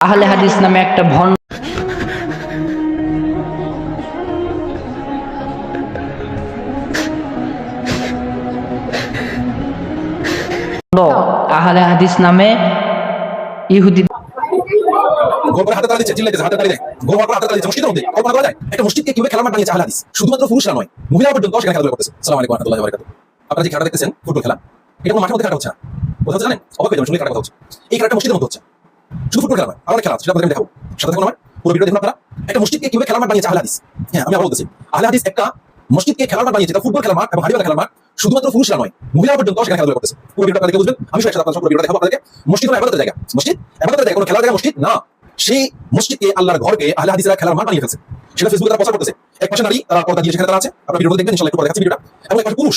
আহলে হাদিস নামে একটা ভণ্ড আহলে হাদিস নামে ইহুদি কীভাবে হাদিস? শুধুমাত্র নয় আপনারা যে খেলাটা দেখতেছেন, ফুটবল খেলা, এটা কোনো মাঠের মধ্যে খেলা হচ্ছে না। কোথাও জানেন? অবাক হয়ে যাবেন খেলার কথা হচ্ছে। এই খেলাটা মসজিদের মধ্যে হচ্ছে শুধু ফুটবল খেলা নয় খেলা সেটা থাকুন আমার পুরো ভিডিও দেখুন আপনারা। একটা মসজিদকে কীভাবে খেলার মাঠ বানিয়েছে হ্যাঁ আমি আবার বলতেছি একটা মসজিদকে খেলার মাঠ বানিয়েছে ফুটবল মাঠ এবং মাঠ, শুধুমাত্র পুরুষরা নয় মহিলা পর্যন্ত সেখানে খেলাধুলা করতেছে। পুরো ভিডিওটা বুঝবেন, আমি সাথে আপনাদের পুরো ভিডিওটা দেখাবো আপনাদেরকে। মসজিদ ইবাদতের জায়গা। মসজিদ জায়গা, কোনো জায়গা, মসজিদ? না। সেই মসজিদকে আল্লাহর ঘরকে আহলে খেলার মাঠ বানিয়ে ফেলছে। সেটা ফেসবুকে তারা প্রচার করতেছে। এক পাশে নারী, তারা পর্দা দিয়ে সেখানে তারা আছে। ভিডিও দেখবেন, ইনশাআল্লাহ একটু দেখাচ্ছি ভিডিওটা। এবং এক পাশে পুরুষ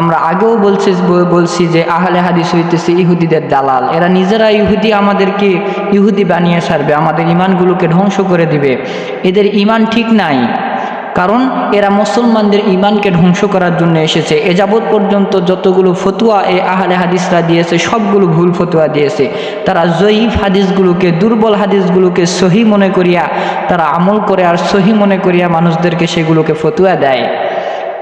আমরা আগেও বলছি বলছি যে আহলে হাদিস হইতেছে ইহুদিদের দালাল। এরা নিজেরা ইহুদি, আমাদেরকে ইহুদি বানিয়ে সারবে আমাদের ইমানগুলোকে ধ্বংস করে দিবে। এদের ইমান ঠিক নাই, কারণ এরা মুসলমানদের ইমানকে ধ্বংস করার জন্য এসেছে। এ যাবৎ পর্যন্ত যতগুলো ফতুয়া এ আহলে হাদিসরা দিয়েছে, সবগুলো ভুল ফতুয়া দিয়েছে। তারা জয়ীফ হাদিসগুলোকে, দুর্বল হাদিসগুলোকে সহি মনে করিয়া, তারা আমল করে আর সহি মনে করিয়া মানুষদেরকে সেগুলোকে ফতুয়া দেয়।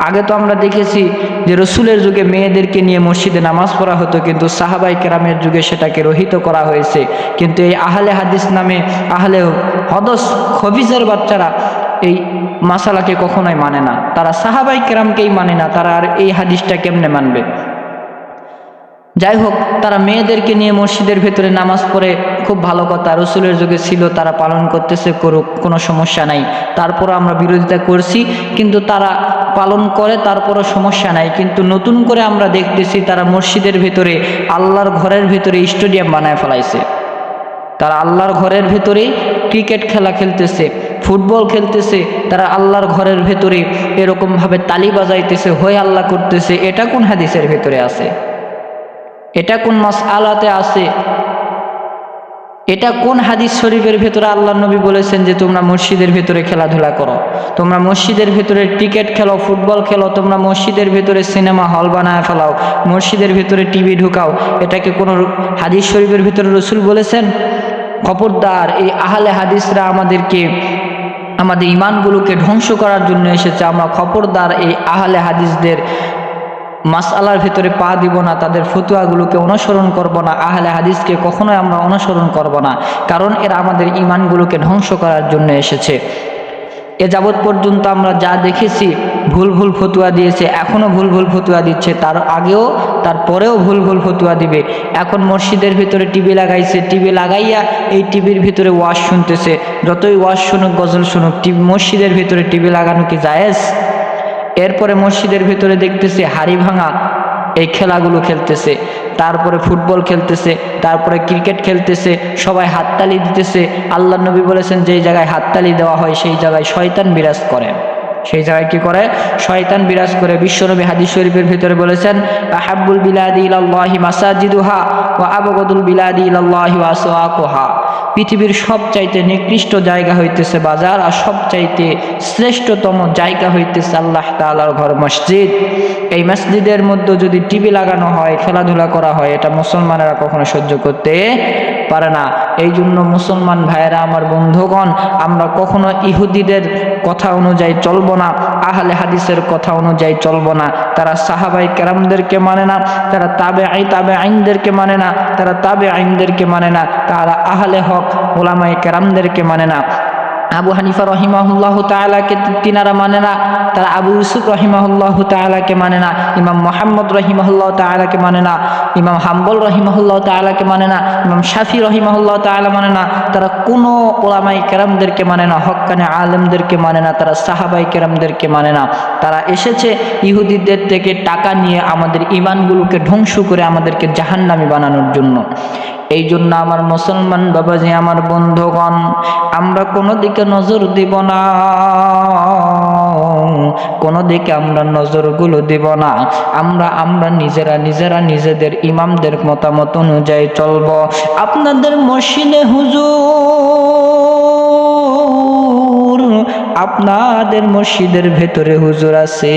আগে তো আমরা দেখেছি যে রসুলের যুগে মেয়েদেরকে নিয়ে মসজিদে নামাজ পড়া হতো, কিন্তু সাহাবাই কেরামের যুগে সেটাকে রহিত করা হয়েছে। কিন্তু এই আহলে হাদিস নামে আহলে হদস খবিজের বাচ্চারা এই মাসালাকে কখনোই মানে না। তারা সাহাবাই কেরামকেই মানে না, তারা আর এই হাদিসটা কেমনে মানবে? যাই হোক তারা মেয়েদেরকে নিয়ে মসজিদের ভেতরে নামাজ পড়ে, খুব ভালো কথা। রসুলের যুগে ছিল, তারা পালন করতেছে, করুক, কোনো সমস্যা নাই। তারপর আমরা বিরোধিতা করছি, কিন্তু তারা পালন করে, তারপরও সমস্যা নাই। কিন্তু নতুন করে আমরা দেখতেছি, তারা মসজিদের ভেতরে, আল্লাহর ঘরের ভেতরে স্টেডিয়াম বানায় ফেলাইছে। তারা আল্লাহর ঘরের ভেতরেই ক্রিকেট খেলা খেলতেছে, ফুটবল খেলতেছে, তারা আল্লাহর ঘরের ভেতরে এরকমভাবে তালি বাজাইতেছে হয়ে আল্লাহ করতেছে। এটা কোন হাদিসের ভেতরে আছে? এটা কোন মাস আলাতে আছে? এটা কোন হাদিস শরীফের ভেতরে আল্লাহ নবী বলেছেন যে তোমরা মসজিদের ভেতরে খেলাধুলা করো? তোমরা মসজিদের ভেতরে ক্রিকেট খেলো, ফুটবল খেলো, তোমরা মসজিদের ভেতরে সিনেমা হল বানায় ফেলাও, মসজিদের ভেতরে টিভি ঢুকাও। এটাকে কোনো হাদিস শরীফের ভেতরে রসুল বলেছেন? খবরদার, এই আহলে হাদিসরা আমাদেরকে, আমাদের ইমানগুলোকে ধ্বংস করার জন্য এসেছে। আমরা খবরদার এই আহলে হাদিসদের মাসআলার ভেতরে পা দিব না, তাদের ফতুয়াগুলোকে অনুসরণ করব না, আহলে হাদিসকে কখনোই আমরা অনুসরণ করব না, কারণ এরা আমাদের ইমানগুলোকে ধ্বংস করার জন্য এসেছে। এ যাবৎ পর্যন্ত আমরা যা দেখেছি, ভুল ভুল ফতুয়া দিয়েছে এখনও ভুল ভুল ফতুয়া দিচ্ছে, তার আগেও তারপরেও ভুল ভুল ফতুয়া দিবে। এখন মসজিদের ভিতরে টিভি লাগাইছে, টিভি লাগাইয়া এই টিভির ভিতরে ওয়াশ শুনতেছে। যতই ওয়াশ শুনুক, গজল শুনুক, টিভি মসজিদের ভিতরে টিভি লাগানো কি জায়েজ? এরপরে মসজিদের ভিতরে দেখতেছে হাড়ি ভাঙা, এই খেলাগুলো খেলতেছে, তারপরে ফুটবল খেলতেছে, তারপরে ক্রিকেট খেলতেছে, সবাই হাততালি দিতেছে। আল্লাহ নবী বলেছেন, যেই জায়গায় হাততালি দেওয়া হয়, সেই জায়গায় শয়তান বিরাজ করে। সেই জায়গায় কি করে? শয়তান বিরাজ করে। বিশ্বনবী হাদিস শরীফের ভিতরে বলেছেন আহাবুল বিলাদি ইলাল্লাহি মাসাজিদুহা ওয়া আবগদুল বিলাদি ইলাল্লাহি ওয়াসওয়াকুহা পৃথিবীর সবচাইতে নিকৃষ্ট জায়গা হইতেছে বাজার আর সবচাইতে শ্রেষ্ঠতম জায়গা হইতেছে আল্লাহ তাআলার ঘর মসজিদ। এই মসজিদের মধ্যে যদি টিভি লাগানো হয়, খেলাধুলা করা হয়, এটা মুসলমানেরা কখনো সহ্য করতে পারে না। এই জন্য মুসলমান ভাইয়েরা, আমার বন্ধুগণ, আমরা কখনো ইহুদিদের কথা অনুযায়ী চলব না, আহলে হাদিসের কথা অনুযায়ী চলব না। তারা সাহাবাই কেরামদেরকে মানে না, তারা তাবে আই তাবে আইনদেরকে মানে না, তারা তাবে আইনদেরকে মানে না, তারা আহলে হক ওলামাই কেরামদেরকে মানে না। আবু হানিফা রহিমাহুল্লাহ তালাকে তিনারা মানে না। তারা আবু ইউসুফ রহিমাহুল্লাহ তালাকে মানে না। ইমাম মোহাম্মদ রহিমাহুল্লাহ তালাকে মানে না। ইমাম হাম্বল রহিমাহুল্লাহ তালাকে মানে না। ইমাম শাফি রহিমাহুল্লাহ তালা মানে না। তারা কোনো ওলামাই কেরামদেরকে মানে না। হক্কানে আলেমদেরকে মানে না। তারা সাহাবাই কেরামদেরকে মানে না। তারা এসেছে ইহুদিদের থেকে টাকা নিয়ে আমাদের ইমানগুলোকে ধ্বংস করে আমাদেরকে জাহান্নামি বানানোর জন্য। এই জন্য আমার মুসলমান বাবা যে আমার বন্ধুগণ, আমরা কোনো দিকে নজর দিব না। কোনো দিকে আমরা নজরগুলো দিব না। আমরা আমরা নিজেরা নিজেরা নিজেদের ইমামদের মতামত অনুযায়ী চলব। আপনাদের মসজিদে হুজুর আপনাদের মসজিদের ভেতরে হুজুর আছে।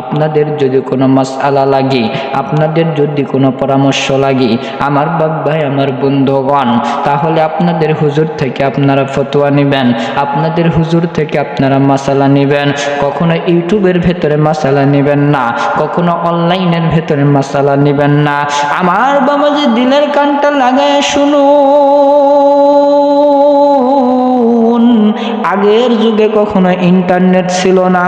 আপনাদের যদি কোনো মাসআলা লাগে, আপনাদের যদি কোনো পরামর্শ লাগে, আমার বাপ ভাই, আমার বন্ধুগণ, তাহলে আপনাদের হুজুর থেকে আপনারা ফতোয়া নেবেন, আপনাদের হুজুর থেকে আপনারা মশালা নেবেন। কখনো ইউটিউবের ভেতরে মশালা নেবেন না, কখনো অনলাইনের ভেতরে মশালা নেবেন না। আমার বাবা যে দিলের কানটা লাগায় শুনুন। আগের যুগে কখনো ইন্টারনেট ছিল না।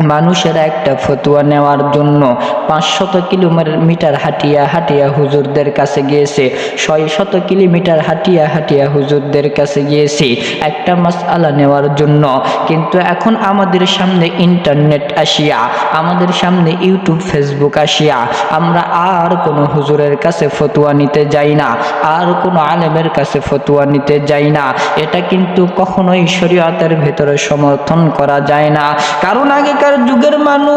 মানুষের একটা ফতুয়া নেওয়ার জন্য পাঁচশত কিলোমিটার হাঁটিয়া হাঁটিয়া হুজুরদের কাছে গিয়েছে। ছয় শত কিলোমিটার হাঁটিয়া হাঁটিয়া হুজুরদের কাছে গিয়েছে। একটা মাস আলা নেওয়ার জন্য। কিন্তু এখন আমাদের সামনে ইন্টারনেট আসিয়া, আমাদের সামনে ইউটিউব, ফেসবুক আসিয়া, আমরা আর কোনো হুজুরের কাছে ফতুয়া নিতে যাই না, আর কোনো আলেমের কাছে ফতুয়া নিতে যাই না। এটা কিন্তু কখনোই শরীয়তের ভেতরে সমর্থন করা যায় না। কারণ আগেকার যুগের মানুষ।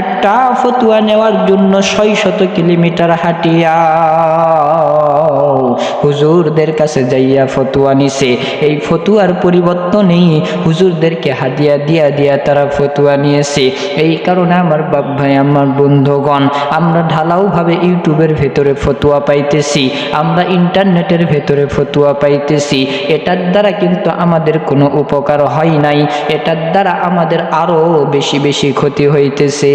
একটা ফতুয়া নেওয়ার জন্য ছয় শত কিলোমিটার হাঁটিয়া। হুজুরদের কাছে যাইয়া ফতুয়া নিছে। এই ফতুয়ার পরিবর্তনেই হুজুরদেরকে হাদিয়া দিয়া দিয়া তারা ফতুয়া নিয়েছে। এই কারণে আমার বাপ ভাই, আমার বন্ধুগণ, আমরা ঢালাওভাবে ইউটিউবের ভেতরে ফতুয়া পাইতেছি। আমরা ইন্টারনেটের ভেতরে ফতুয়া পাইতেছি। এটার দ্বারা কিন্তু আমাদের কোনো উপকার হয় নাই। এটার দ্বারা আমাদের আরও বেশি বেশি ক্ষতি হইতেছে।